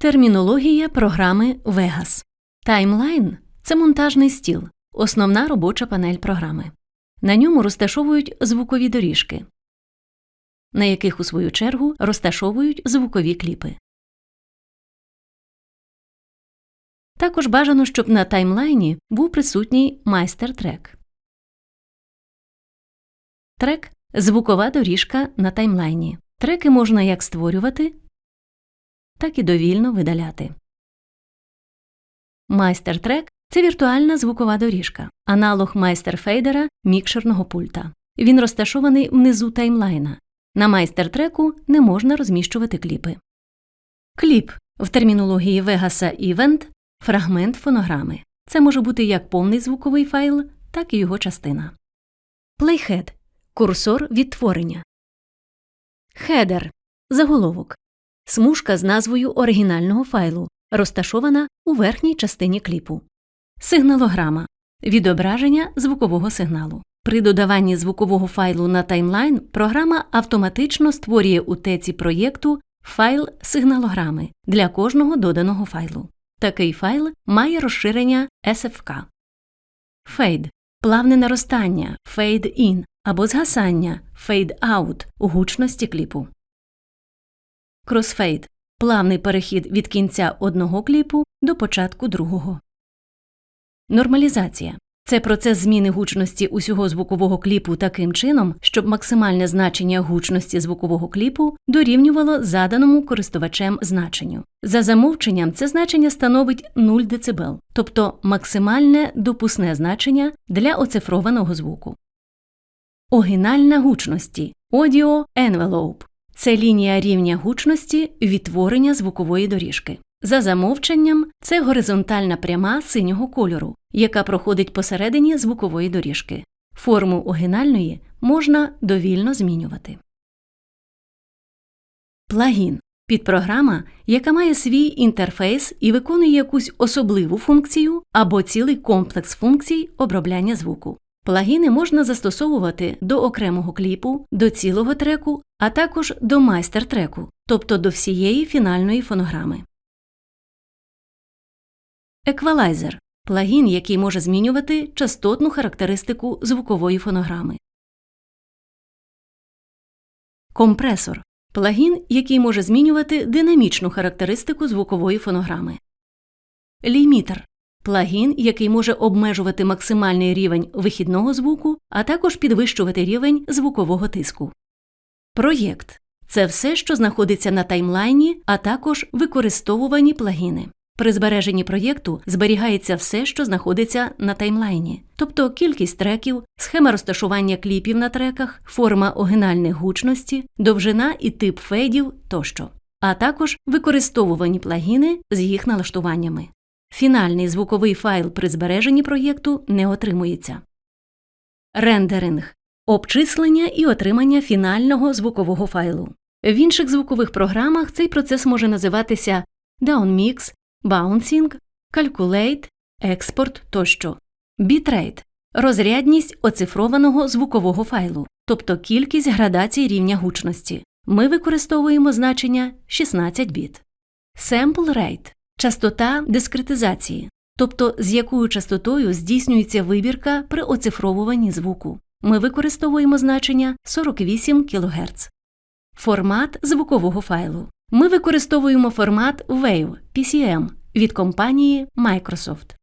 Термінологія програми Vegas. Таймлайн це монтажний стіл, основна робоча панель програми. На ньому розташовують звукові доріжки, на яких, у свою чергу, розташовують звукові кліпи. Також бажано, щоб на таймлайні був присутній майстер-трек. Трек звукова доріжка на таймлайні. Треки можна як створювати, так і довільно видаляти. Майстер-трек це віртуальна звукова доріжка, аналог майстер-фейдера мікшерного пульта. Він розташований внизу таймлайна. На майстер-треку не можна розміщувати кліпи. Кліп в термінології Вегаса Івент фрагмент фонограми. Це може бути як повний звуковий файл, так і його частина. Плейхед курсор відтворення. Хедер заголовок. Смужка з назвою оригінального файлу, розташована у верхній частині кліпу. Сигналограма відображення звукового сигналу. При додаванні звукового файлу на таймлайн програма автоматично створює у теці проєкту файл сигналограми для кожного доданого файлу. Такий файл має розширення SFK. Фейд плавне наростання fade in або згасання fade out у гучності кліпу. Кросфейд плавний перехід від кінця одного кліпу до початку другого. Нормалізація це процес зміни гучності усього звукового кліпу таким чином, щоб максимальне значення гучності звукового кліпу дорівнювало заданому користувачем значенню. За замовченням це значення становить 0 дБ, тобто максимальне допусне значення для оцифрованого звуку. Огинальна гучності Audio Envelope – це лінія рівня гучності відтворення звукової доріжки. За замовченням, це горизонтальна пряма синього кольору, яка проходить посередині звукової доріжки. Форму огинальної можна довільно змінювати. Плагін підпрограма, яка має свій інтерфейс і виконує якусь особливу функцію або цілий комплекс функцій обробляння звуку. Плагіни можна застосовувати до окремого кліпу, до цілого треку, а також до майстер-треку, тобто до всієї фінальної фонограми. Еквалайзер плагін, який може змінювати частотну характеристику звукової фонограми. Компресор плагін, який може змінювати динамічну характеристику звукової фонограми. Лімітер плагін, який може обмежувати максимальний рівень вихідного звуку, а також підвищувати рівень звукового тиску. Проєкт це все, що знаходиться на таймлайні, а також використовувані плагіни. При збереженні проєкту зберігається все, що знаходиться на таймлайні, тобто кількість треків, схема розташування кліпів на треках, форма огинальних гучності, довжина і тип фейдів тощо, а також використовувані плагіни з їх налаштуваннями. Фінальний звуковий файл при збереженні проєкту не отримується. Рендеринг обчислення і отримання фінального звукового файлу. В інших звукових програмах цей процес може називатися downmix, bouncing, calculate, експорт тощо. Бітрейт розрядність оцифрованого звукового файлу, тобто кількість градацій рівня гучності. Ми використовуємо значення 16 біт. Sample rate частота дискретизації, тобто з якою частотою здійснюється вибірка при оцифровуванні звуку. Ми використовуємо значення 48 кГц. Формат звукового файлу. Ми використовуємо формат WAV PCM від компанії Microsoft.